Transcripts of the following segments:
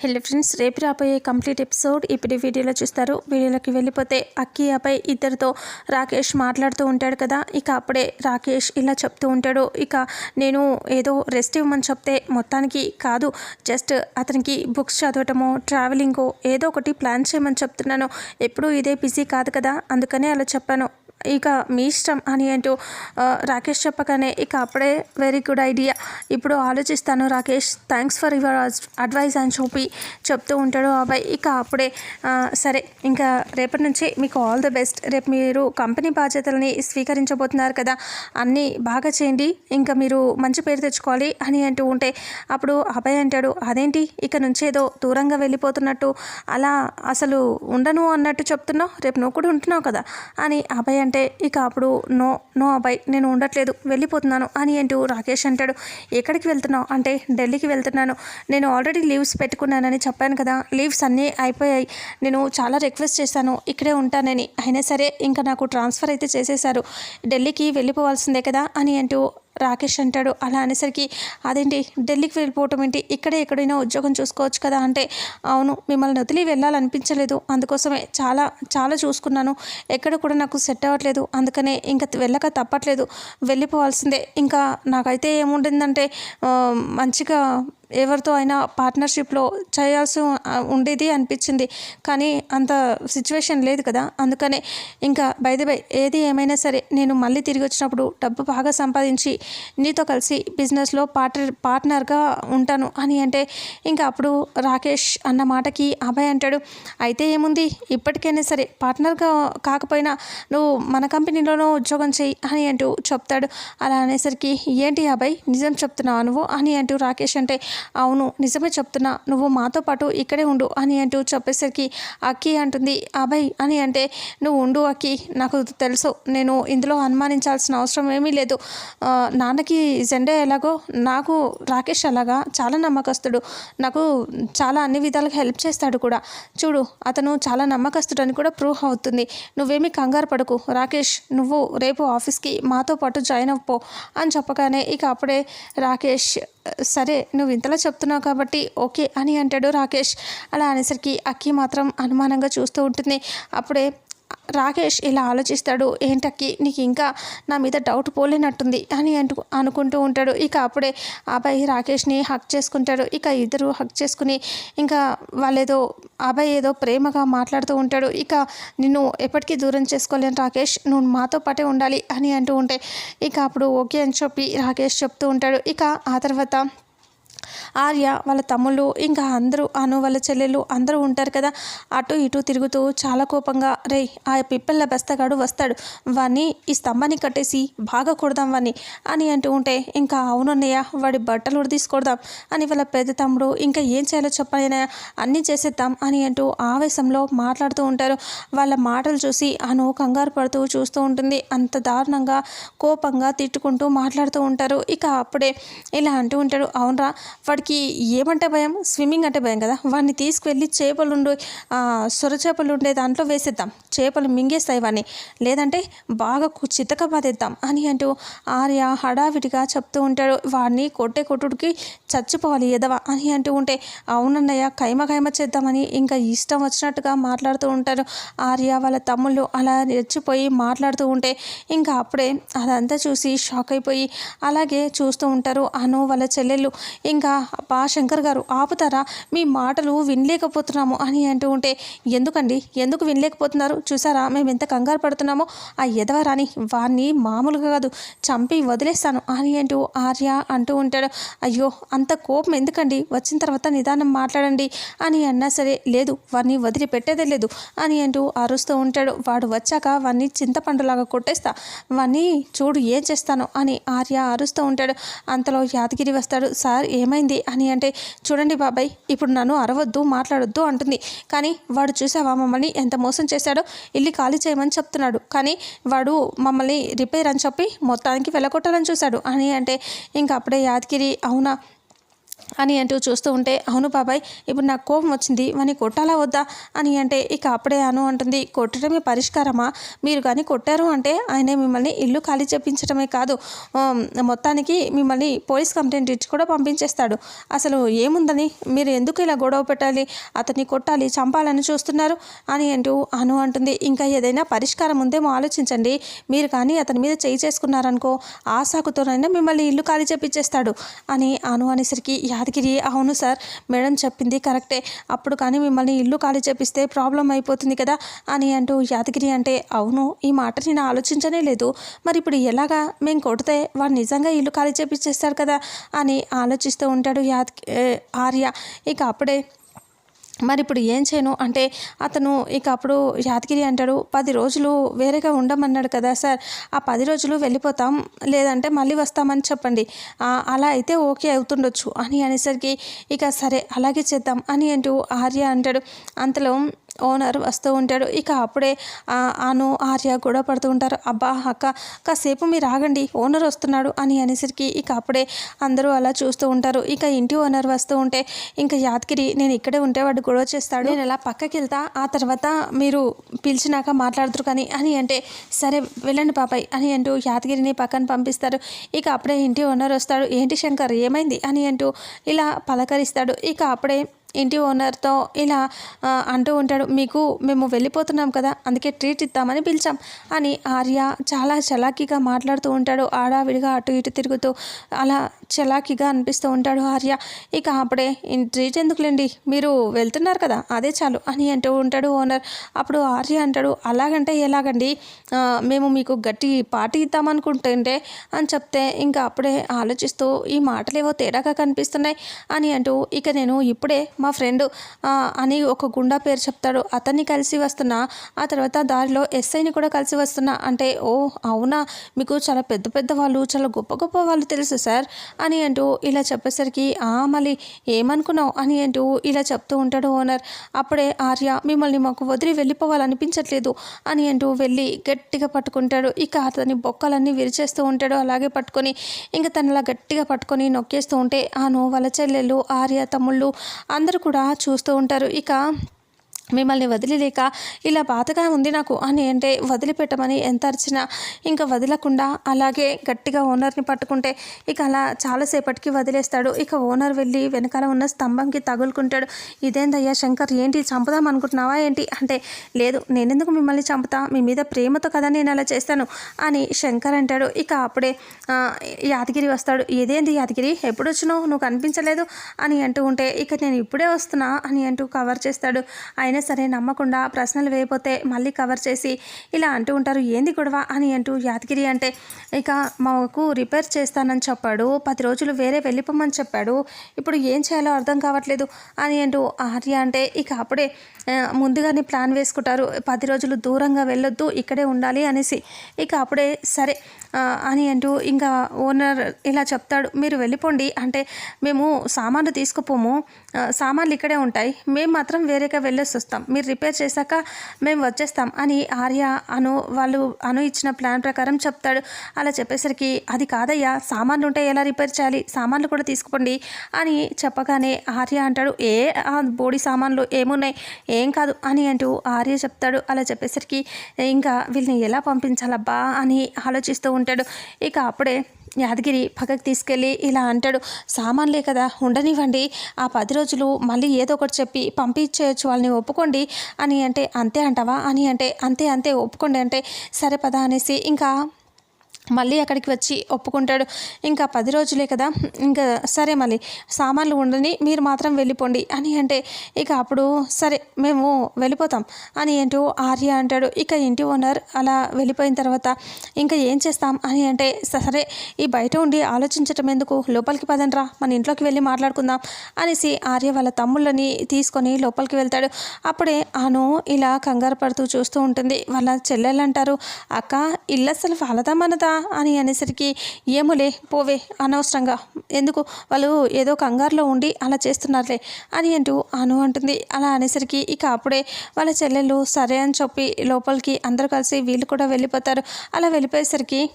Hello friends రేపు రాబోయే complete episode ఇప్పుడు వీడియోలో చూస్తారు. వీడియోలోకి వెళ్ళిపోతే అక్కి ఇద్దరితో రాకేష్ మాట్లాడుతూ ఉంటాడు కదా. ఇక అప్పుడే రాకేష్ ఇలా చెప్తూ ఉంటాడు. ఇక నేను ఏదో రెస్ట్ ఇవ్వమని చెప్తే మొత్తానికి కాదు. జస్ట్ అతనికి బుక్స్ చదవటమో ట్రావెలింగో ఏదో ఒకటి ప్లాన్ చేయమని చెప్తున్నాను. ఎప్పుడూ ఇదే బిజీ కాదు కదా. అందుకనే అలా చెప్పాను. ఇక మీ ఇష్టం అని అంటూ రాకేష్ చెప్పగానే ఇక అప్పుడే వెరీ గుడ్ ఐడియా ఇప్పుడు ఆలోచిస్తాను Rakesh. Thanks for your advice అని చూపి చెప్తూ ఉంటాడు ఆ అబ్బాయి. ఇక అప్పుడే సరే ఇంకా రేపటి నుంచి మీకు ఆల్ ది బెస్ట్ రేపు మీరు కంపెనీ బాధ్యతలని స్వీకరించబోతున్నారు కదా అన్నీ బాగా చేయండి. ఇంకా మీరు మంచి పేరు తెచ్చుకోవాలి అని అంటూ ఉంటే అప్పుడు అబ్బాయి అంటాడు అదేంటి? ఇక నుంచి ఏదో దూరంగా వెళ్ళిపోతున్నట్టు అలా అసలు ఉండను అన్నట్టు చెప్తున్నావు? రేపు నువ్వు కూడా ఉంటున్నావు కదా అని అబ్బాయి అంటే ఇక అప్పుడు నో నో అబ్బాయి నేను ఉండట్లేదు వెళ్ళిపోతున్నాను అని అంటూ రాకేష్ అంటాడు. ఎక్కడికి వెళ్తున్నావు? అంటే ఢిల్లీకి వెళ్తున్నాను. నేను ఆల్రెడీ లీవ్స్ పెట్టుకున్నానని చెప్పాను కదా లీవ్స్ అన్నీ అయిపోయాయి. నేను చాలా రిక్వెస్ట్ చేశాను ఇక్కడే ఉంటానని. అయినా సరే ఇంకా నాకు ట్రాన్స్ఫర్ అయితే చేసేశారు. ఢిల్లీకి వెళ్ళిపోవాల్సిందే కదా అని అంటూ రాకేష్ అంటాడు. అలా అనేసరికి అదేంటి ఢిల్లీకి వెళ్ళిపోవటం ఏంటి? ఇక్కడే ఎక్కడైనా ఉద్యోగం చూసుకోవచ్చు కదా అంటే అవును మిమ్మల్ని వదిలి వెళ్ళాలనిపించలేదు. అందుకోసమే చాలా చాలా చూసుకున్నాను. ఎక్కడ కూడా నాకు సెట్ అవ్వట్లేదు. అందుకనే ఇంకా వెళ్ళక తప్పట్లేదు. వెళ్ళిపోవాల్సిందే. ఇంకా నాకైతే ఏముండిందంటే మంచిగా ఎవరితో అయినా పార్ట్నర్షిప్లో చేయాల్సి ఉండేది అనిపించింది. కానీ అంత సిచ్యువేషన్ లేదు కదా. అందుకనే ఇంకా బైది బై ఏది ఏమైనా సరే నేను మళ్ళీ తిరిగి వచ్చినప్పుడు డబ్బు బాగా సంపాదించి నీతో కలిసి బిజినెస్లో పార్ట్నర్ పార్ట్నర్గా ఉంటాను అని అంటే ఇంకా అప్పుడు రాకేష్ అన్న మాటకి అభయ్ అంటాడు అయితే ఏముంది? ఇప్పటికైనా సరే పార్ట్నర్గా కాకపోయినా నువ్వు మన కంపెనీలోనూ ఉద్యోగం చేయి అని అంటూ చెప్తాడు. అలా అనేసరికి ఏంటి అభయ్? నిజం చెప్తున్నావు నువ్వు? అని అంటూ రాకేష్ అంటే అవును నిజమే చెప్తున్నా నువ్వు మాతో పాటు ఇక్కడే ఉండు అని అంటూ చెప్పేసరికి అక్కి అంటుంది అభయ్ అని అంటే నువ్వు ఉండు అక్కి నాకు తెలుసు నేను ఇందులో అనుమానించాల్సిన అవసరం ఏమీ లేదు. నాన్నకి జెండా ఎలాగో నాకు రాకేష్ అలాగా చాలా నమ్మకస్తుడు నాకు చాలా అన్ని విధాలుగా హెల్ప్ చేస్తాడు కూడా. చూడు అతను చాలా నమ్మకస్తుడు అని కూడా ప్రూవ్ అవుతుంది. నువ్వేమీ కంగారు పడకు రాకేష్ నువ్వు రేపు ఆఫీస్కి మాతో పాటు జాయిన్ అవ్వపో అని చెప్పగానే ఇక అప్పుడే రాకేష్ సరే నువ్వు ఇంతలా చెప్తున్నావు కాబట్టి ఓకే అని అంటాడు రాకేష్. అలా అనేసరికి అక్కి మాత్రం అనుమానంగా చూస్తూ ఉంటుంది. అప్పుడే రాకేష్ ఇలా ఆలోచిస్తాడు ఏంటక్కి నీకు ఇంకా నా మీద డౌట్ పోలేనట్టుంది అని అంటూ అనుకుంటూ ఉంటాడు. ఇక అప్పుడే అబ్బాయి రాకేష్ని హక్ చేసుకుంటాడు. ఇక ఇద్దరు హక్ చేసుకుని ఇంకా వాళ్ళేదో అబ్బాయి ఏదో ప్రేమగా మాట్లాడుతూ ఉంటాడు. ఇక నిన్ను ఎప్పటికీ దూరం చేసుకోలేను రాకేష్ నువ్వు మాతో పాటే ఉండాలి అని అంటూ ఉంటే ఇక అప్పుడు ఓకే అని చెప్పి రాకేష్ చెప్తూ ఉంటాడు. ఇక ఆ తర్వాత ఆర్య వాళ్ళ తమ్ముళ్ళు ఇంకా అందరూ అను వాళ్ళ చెల్లెలు అందరూ ఉంటారు కదా. అటు ఇటు తిరుగుతూ చాలా కోపంగా రే ఆ పిప్పళ్ళ బస్తగాడు వస్తాడు. వాణ్ణి ఈ స్తంభాన్ని కట్టేసి బాగా కొడదాం వాణ్ణి అని అంటూ ఉంటే ఇంకా అవునన్నయ్య వాడి బట్టలు తీసుకొడదాం అని వాళ్ళ పెద్ద తమ్ముడు ఇంకా ఏం చేయాలో చెప్పనయ్య అన్నీ చేసేద్దాం అని అంటూ ఆవేశంలో మాట్లాడుతూ ఉంటారు. వాళ్ళ మాటలు చూసి అను కంగారు పడుతూ చూస్తూ ఉంటుంది. అంత దారుణంగా కోపంగా తిట్టుకుంటూ మాట్లాడుతూ ఉంటారు. ఇక అప్పుడే ఇలా అంటూ ఉంటాడు అవునరా వాడికి ఏమంటే భయం? స్విమ్మింగ్ అంటే భయం కదా. వాడిని తీసుకువెళ్ళి చేపలుండు సొర చేపలు ఉండే దాంట్లో వేసేద్దాం. చేపలు మింగేస్తాయి వాడిని. లేదంటే బాగా చితక బాధేద్దాం అని అంటూ ఆర్య హడావిడిగా చెప్తూ ఉంటాడు. వాడిని కొట్టే కొట్టుడికి చచ్చిపోవాలి ఎదవా అని అంటూ ఉంటే అవునన్నయ్య కైమ కైమ చేద్దామని ఇంకా ఇష్టం వచ్చినట్టుగా మాట్లాడుతూ ఉంటారు ఆర్య వాళ్ళ తమ్ముళ్ళు అలా రెచ్చిపోయి మాట్లాడుతూ ఉంటే ఇంకా అప్పుడే అదంతా చూసి షాక్ అయిపోయి అలాగే చూస్తూ ఉంటారు అను వాళ్ళ చెల్లెళ్ళు. ఇంకా అబ్బా శంకర్ గారు ఆపుతారా? మీ మాటలు వినలేకపోతున్నాము అని అంటూ ఉంటే ఎందుకండి? ఎందుకు వినలేకపోతున్నారు? చూసారా? మేము ఎంత కంగారు పడుతున్నామో? ఆ ఎదవరాని వారిని మామూలుగా కాదు చంపి వదిలేస్తాను అని అంటూ ఆర్య అంటూ ఉంటాడు. అయ్యో అంత కోపం ఎందుకండి? వచ్చిన తర్వాత నిదానం మాట్లాడండి అని అన్నా సరే లేదు వారిని వదిలిపెట్టేదే లేదు అని అంటూ అరుస్తూ ఉంటాడు. వాడు వచ్చాక వాడిని చింతపండులాగా కొట్టేస్తా వాడిని చూడు ఏం చేస్తాను అని ఆర్య అరుస్తూ ఉంటాడు. అంతలో యాదగిరి వస్తాడు సార్ ఏమైంది? అని అంటే చూడండి బాబాయ్ ఇప్పుడు నన్ను అరవద్దు మాట్లాడొద్దు అంటుంది. కానీ వాడు చూసావా మమ్మల్ని ఎంత మోసం చేశాడో? ఇల్లు ఖాళీ చేయమని చెప్తున్నాడు. కానీ వాడు మమ్మల్ని రిపేర్ అని చెప్పి మొత్తానికి వెళ్ళగొట్టాలని చూశాడు. అని అంటే ఇంక అప్పుడే యాదగిరి అవునా? అని అంటూ చూస్తూ ఉంటే అవును బాబాయ్ ఇప్పుడు నాకు కోపం వచ్చింది. వాని కొట్టాలా వద్దా? అని అంటే ఇక అప్పుడే అను అంటుంది. కొట్టడమే పరిష్కారమా? మీరు కానీ కొట్టారు అంటే ఆయనే మిమ్మల్ని ఇల్లు ఖాళీ చెప్పించడమే కాదు. మొత్తానికి మిమ్మల్ని పోలీస్ కంప్లైంట్ ఇచ్చి కూడా పంపించేస్తాడు. అసలు ఏముందని? మీరు ఎందుకు ఇలా గొడవ పెట్టాలి? అతన్ని కొట్టాలి చంపాలని చూస్తున్నారు అని అంటూ అను అంటుంది. ఇంకా ఏదైనా పరిష్కారం ఉందేమో ఆలోచించండి. మీరు కానీ అతని మీద చేయి చేసుకున్నారనుకో ఆ సాకుతోనైనా మిమ్మల్ని ఇల్లు ఖాళీ చెప్పించేస్తాడు అని అను అనేసరికి యాదగిరి అవును సార్ మేడం చెప్పింది కరెక్టే. అప్పుడు కానీ మిమ్మల్ని ఇల్లు ఖాళీ చేపిస్తే ప్రాబ్లం అయిపోతుంది కదా అని అంటూ యాదగిరి అంటే అవును ఈ మాట నేను ఆలోచించనే లేదు. మరి ఇప్పుడు ఎలాగా మేము కొడితే వాడు నిజంగా ఇల్లు ఖాళీ చేపిచ్చేస్తారు కదా అని ఆలోచిస్తూ ఉంటాడు యాద్ ఆర్య. ఇక అప్పుడే మరి ఇప్పుడు ఏం చేయను? అంటే అతను ఇక అప్పుడు యాదగిరి అంటాడు పది రోజులు వేరేగా ఉండమన్నాడు కదా సార్ ఆ పది రోజులు వెళ్ళిపోతాం లేదంటే మళ్ళీ వస్తామని చెప్పండి. అలా అయితే ఓకే అవుతుండొచ్చు అని అనేసరికి ఇక సరే అలాగే చేద్దాం అని అంటూ ఆర్య అంటాడు. అంతలో ఓనర్ వస్తూ ఉంటాడు. ఇక అప్పుడే అను ఆర్య గొడవ పడుతూ ఉంటారు. అబ్బా అక్క కాసేపు మీరు ఆగండి ఓనర్ వస్తున్నాడు అని అనేసరికి ఇక అప్పుడే అందరూ అలా చూస్తూ ఉంటారు. ఇక ఇంటి ఓనర్ వస్తూ ఉంటే ఇంకా యాదగిరి నేను ఇక్కడే ఉంటే వాడు గొడవ చేస్తాడు. నేను అలా పక్కకి వెళ్తా ఆ తర్వాత మీరు పిలిచినాక మాట్లాడుతురు కానీ అని అంటే సరే వెళ్ళండి పాపాయ్ అని అంటూ యాదగిరిని పక్కన పంపిస్తారు. ఇక అప్పుడే ఇంటి ఓనర్ వస్తాడు. ఏంటి శంకర్ ఏమైంది? అని అంటూ ఇలా పలకరిస్తాడు. ఇక అప్పుడే ఇంటి ఓనర్తో ఇలా అంటూ ఉంటాడు మీకు మేము వెళ్ళిపోతున్నాం కదా అందుకే ట్రీట్ ఇద్దామని పిలిచాం అని ఆర్య చాలా చలాకీగా మాట్లాడుతూ ఉంటాడు. ఆడావిడిగా అటు ఇటు తిరుగుతూ అలా చలాకీగా అనిపిస్తూ ఉంటాడు ఆర్య. ఇక అప్పుడే ట్రీట్ ఎందుకులేండి? మీరు వెళ్తున్నారు కదా అదే చాలు అని అంటూ ఉంటాడు ఓనర్. అప్పుడు ఆర్య అంటాడు అలాగంటే ఎలాగండి? మేము మీకు గట్టి పార్టీ ఇద్దామనుకుంటుంటే అని చెప్తే ఇంకా అప్పుడే ఆలోచిస్తూ ఈ మాటలేవో తేడాగా కనిపిస్తున్నాయి అని అంటూ ఇక నేను ఇప్పుడే మా ఫ్రెండ్ అని ఒక గుండా పేరు చెప్తాడు. అతన్ని కలిసి వస్తున్నా ఆ తర్వాత దారిలో ఎస్ఐని కూడా కలిసి వస్తున్నా. అంటే ఓ అవునా? మీకు చాలా పెద్ద పెద్ద వాళ్ళు చాలా గొప్ప గొప్ప వాళ్ళు తెలుసు సార్ అని అంటూ ఇలా చెప్పేసరికి ఆ మళ్ళీ ఏమనుకున్నావు? అని అంటూ ఇలా చెప్తూ ఉంటాడు ఓనర్. అప్పుడే ఆర్య మిమ్మల్ని మాకు వదిలి వెళ్ళిపోవాలనిపించట్లేదు అని అంటూ వెళ్ళి గట్టిగా పట్టుకుంటాడు. ఇక అతని బొక్కలన్నీ విరిచేస్తూ ఉంటాడు. అలాగే పట్టుకొని ఇంకా తనలా గట్టిగా పట్టుకొని నొక్కేస్తూ ఉంటే ఆను వాళ్ళ చెల్లెళ్ళు ఆర్య తమ్ముళ్ళు అందరూ కూడా చూస్తూ ఉంటారు. ఇక మిమ్మల్ని వదిలిలేక ఇలా బాధగా ఉంది నాకు అని అంటే వదిలిపెట్టమని ఎంత అరిచినా ఇంకా వదలకుండా అలాగే గట్టిగా ఓనర్ని పట్టుకుంటే ఇక అలా చాలాసేపటికి వదిలేస్తాడు. ఇక ఓనర్ వెళ్ళి వెనకాల ఉన్న స్తంభంకి తగులుకుంటాడు. ఇదేందయ్యా శంకర్ ఏంటి చంపుదాం అనుకుంటున్నావా ఏంటి? అంటే లేదు నేనెందుకు మిమ్మల్ని చంపుతా? మీ మీద ప్రేమతో కదా నేను అలా చేస్తాను అని శంకర్ అంటాడు. ఇక అప్పుడే యాదగిరి వస్తాడు. ఇదేంది యాదగిరి? ఎప్పుడు వచ్చినావు నువ్వు కనిపించలేదు అని అంటూ ఉంటే ఇక నేను ఇప్పుడే వస్తున్నా అని అంటూ కవర్ చేస్తాడు. ఆయన అయినా సరే నమ్మకుండా ప్రశ్నలు వేయపోతే మళ్ళీ కవర్ చేసి ఇలా అంటూ ఉంటారు ఏంది గొడవ? అని అంటూ యాదగిరి అంటే ఇక మాకు రిపేర్ చేస్తానని చెప్పాడు పది రోజులు వేరే వెళ్ళిపోమని చెప్పాడు ఇప్పుడు ఏం చేయాలో అర్థం కావట్లేదు అని అంటూ ఆర్య అంటే ఇక అప్పుడే ముందుగానే ప్లాన్ వేసుకుంటారు పది రోజులు దూరంగా వెళ్ళొద్దు ఇక్కడే ఉండాలి అనేసి. ఇక అప్పుడే సరే అని అంటూ ఇంకా ఓనర్ ఇలా చెప్తాడు మీరు వెళ్ళిపోండి. అంటే మేము సామాన్లు తీసుకుపోము. సామాన్లు ఇక్కడే ఉంటాయి. మేము మాత్రం వేరేగా వెళ్ళేసి వస్తాం మీరు రిపేర్ చేశాక మేము వచ్చేస్తాం అని ఆర్య అను వాళ్ళు అను ఇచ్చిన ప్లాన్ ప్రకారం చెప్తాడు. అలా చెప్పేసరికి అది కాదయ్యా. సామాన్లు ఉంటే ఎలా రిపేర్ చేయాలి? సామాన్లు కూడా తీసుకుపోండి అని చెప్పగానే ఆర్య అంటాడు ఏ ఆ సామాన్లు ఏమున్నాయి? ఏం కాదు అని అంటూ ఆర్య చెప్తాడు. అలా చెప్పేసరికి ఇంకా వీళ్ళని ఎలా పంపించాలబ్బా అని ఆలోచిస్తూ ఉంటాడు. ఇక అప్పుడే యాదగిరి పక్కకు తీసుకెళ్ళి ఇలా అంటాడు సామాన్లే కదా ఉండనివ్వండి. ఆ పది రోజులు మళ్ళీ ఏదో ఒకటి చెప్పి పంపించేయచ్చు వాళ్ళని ఒప్పుకోండి. అని అంటే అంతే అంటావా? అని అంటే అంతే అంతే ఒప్పుకోండి. అంటే సరే పదా అనేసి ఇంకా మళ్ళీ అక్కడికి వచ్చి ఒప్పుకుంటాడు. ఇంకా పది రోజులే కదా ఇంకా సరే మళ్ళీ సామాన్లు ఉండని మీరు మాత్రం వెళ్ళిపోండి అని అంటే ఇక అప్పుడు సరే మేము వెళ్ళిపోతాం అని ఏంటో ఆర్య అంటాడు. ఇక ఇంటి ఓనర్ అలా వెళ్ళిపోయిన తర్వాత ఇంకా ఏం చేస్తాం అని అంటే సరే ఈ బయట ఉండి ఆలోచించటం ఎందుకు? లోపలికి పదండ్రా మన ఇంట్లోకి వెళ్ళి మాట్లాడుకుందాం అనేసి ఆర్య వాళ్ళ తమ్ముళ్ళని తీసుకొని లోపలికి వెళ్తాడు. అప్పుడే ఆను ఇలా కంగారు పడుతూ చూస్తూ ఉంటుంది. వాళ్ళ చెల్లెలు అంటారు అక్క ఇల్లు అసలు వాళ్ళదా మనదా? అని అనేసరికి ఏమోలే పోవే అనవసరంగా. ఎందుకు? వాళ్ళు ఏదో కంగారులో ఉండి అలా చేస్తున్నారులే అని అంటూ అను అంటుంది. అలా అనేసరికి ఇక అప్పుడే వాళ్ళ చెల్లెళ్ళు సరే అని చెప్పి లోపలికి అందరూ కలిసి వీళ్ళు కూడా వెళ్ళిపోతారు. అలా వెళ్ళిపోయేసరికి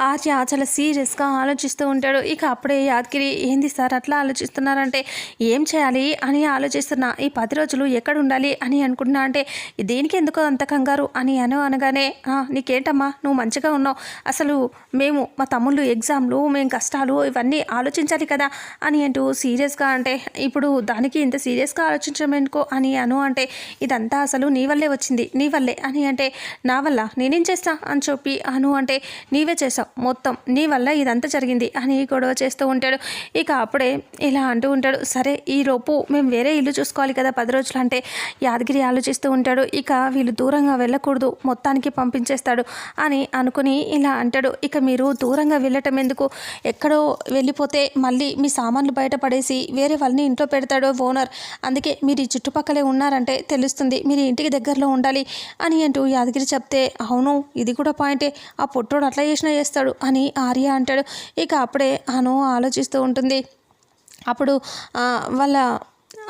ఆర్య చాలా సీరియస్గా ఆలోచిస్తూ ఉంటాడు. ఇక అప్పుడే యాదగిరి ఏంది సార్ అట్లా ఆలోచిస్తున్నారంటే? ఏం చేయాలి? అని ఆలోచిస్తున్నా ఈ పది రోజులు ఎక్కడ ఉండాలి? అని అనుకుంటున్నా అంటే దేనికి ఎందుకో అంత కంగారు? అని అను అనగానే "ఆ, నీకేంటమ్మా? నువ్వు మంచిగా ఉన్నావు. అసలు మేము మా తమ్ముళ్ళు ఎగ్జామ్లు మేము కష్టాలు ఇవన్నీ ఆలోచించాలి కదా? అని అంటూ సీరియస్గా అంటే ఇప్పుడు దానికి ఇంత సీరియస్గా ఆలోచించడం ఎందుకో? అని అను అంటే ఇదంతా అసలు నీ వల్లే వచ్చింది నీ వల్లే. అని అంటే నా వల్ల? నేనేం చేస్తా? అని చెప్పి అను అంటే నీవే చేసావు మొత్తం నీ వల్ల ఇదంతా జరిగింది అని గొడవ చేస్తూ ఉంటాడు. ఇక అప్పుడే ఇలా అంటూ ఉంటాడు సరే ఈ లోపు మేము వేరే ఇల్లు చూసుకోవాలి కదా పది రోజులు అంటే యాదగిరి ఆలోచిస్తూ ఉంటాడు. ఇక వీళ్ళు దూరంగా వెళ్ళకూడదు మొత్తానికి పంపించేస్తాడు అని అనుకుని ఇలా అంటాడు. ఇక మీరు దూరంగా వెళ్ళటం ఎందుకు? ఎక్కడో వెళ్ళిపోతే మళ్ళీ మీ సామాన్లు బయట పడేసి వేరే వాళ్ళని ఇంట్లో పెడతాడు ఓనర్. అందుకే మీరు ఈ చుట్టుపక్కలే ఉన్నారంటే తెలుస్తుంది మీరు ఇంటికి దగ్గరలో ఉండాలి అని అంటూ యాదగిరి చెప్తే అవును ఇది కూడా పాయింటే ఆ పొట్టోడు అట్లా చేసిన చేస్తాడు అని ఆర్య అంటాడు. ఇక అప్పుడే అను ఆలోచిస్తూ ఉంటుంది. అప్పుడు వాళ్ళ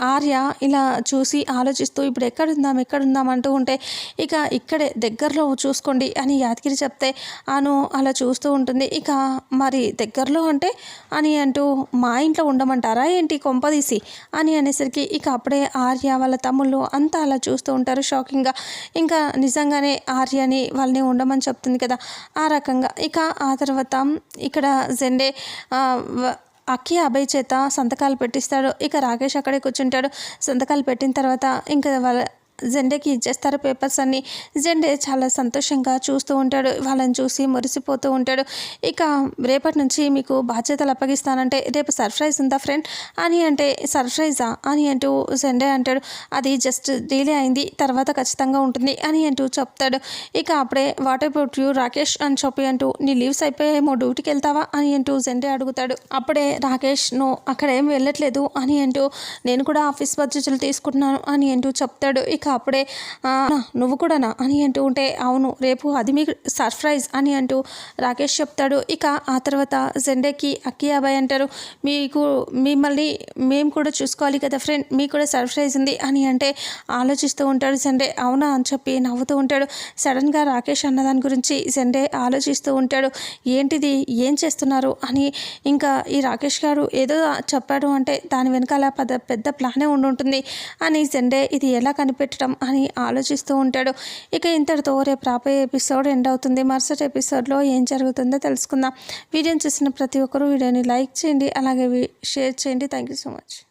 ఆర్య ఇలా చూసి ఆలోచిస్తూ ఇప్పుడు ఎక్కడుందాం ఎక్కడుందాం అంటూ ఉంటే ఇక ఇక్కడే దగ్గరలో చూసుకోండి అని యాదగిరి చెప్తే అను అలా చూస్తూ ఉంటుంది. ఇక మరి దగ్గరలో అంటే అని అంటూ మా ఇంట్లో ఉండమంటారా ఏంటి కొంపదీసి అని అనేసరికి ఇక అప్పుడే ఆర్య వాళ్ళ తమ్ముళ్ళు అంతా అలా చూస్తూ ఉంటారు షాకింగ్గా. ఇంకా నిజంగానే ఆర్యని వాళ్ళని ఉండమని చెప్తుంది కదా ఆ రకంగా. ఇక ఆ తర్వాత ఇక్కడ జెండే వ- అక్కి అభయ్ చేత సంతకాలు పెట్టిస్తాడు. ఇక రాకేష్ అక్కడే కూర్చుంటాడు. సంతకాలు పెట్టిన తర్వాత ఇంకా వాళ్ళ జెండేకి ఇచ్చేస్తారు పేపర్స్ అన్నీ. జెండే చాలా సంతోషంగా చూస్తూ ఉంటాడు. వాళ్ళని చూసి మురిసిపోతూ ఉంటాడు. ఇక రేపటి నుంచి మీకు బాధ్యతలు అప్పగిస్తానంటే రేపు సర్ప్రైజ్ ఉందా ఫ్రెండ్? అని అంటే సర్ప్రైజా? అని అంటూ జెండే అంటాడు. అది జస్ట్ డీలే అయింది. తర్వాత ఖచ్చితంగా ఉంటుంది అని అంటూ చెప్తాడు. ఇక అప్పుడే వాట్ అబౌట్ యూ రాకేష్ అని చెప్పి అంటూ నీ లీవ్స్ అయిపోయేమో డ్యూటీకి వెళ్తావా? అని అంటూ జెండే అడుగుతాడు. అప్పుడే రాకేష్ నువ్వు అక్కడేం వెళ్ళట్లేదు అని అంటూ నేను కూడా ఆఫీస్ బాధ్యతలు తీసుకుంటున్నాను అని అంటూ చెప్తాడు. ఇక అప్పుడే నువ్వు కూడానా? అని అంటూ ఉంటే అవును రేపు అది మీకు సర్ప్రైజ్ అని అంటూ రాకేష్ చెప్తాడు. ఇక ఆ తర్వాత జెండేకి అక్కి అబ్బాయి అంటారు మీకు మిమ్మల్ని మేము కూడా చూసుకోవాలి కదా ఫ్రెండ్ మీకు కూడా సర్ప్రైజ్ ఉంది అని అంటే ఆలోచిస్తూ ఉంటాడు జెండే. అవునా? అని చెప్పి నవ్వుతూ ఉంటాడు. సడన్గా రాకేష్ అన్నదాని గురించి జెండే ఆలోచిస్తూ ఉంటాడు. ఏంటిది? ఏం చేస్తున్నారు? అని ఇంకా ఈ రాకేష్ గారు ఏదో చెప్పాడు అంటే దాని వెనకాల పెద్ద పెద్ద ప్లానే ఉండుంటుంది అని జెండే ఇది ఎలా కనిపెట్టడం అని ఆలోచిస్తూ ఉంటాడు. ఇక ఇంతటితో రేపు రాబోయే ఎపిసోడ్ ఎండ్ అవుతుంది. మరుసటి ఎపిసోడ్లో ఏం జరుగుతుందో తెలుసుకుందాం. వీడియోని చూసిన ప్రతి ఒక్కరూ వీడియోని లైక్ చేయండి. అలాగే షేర్ చేయండి. Thank you so much.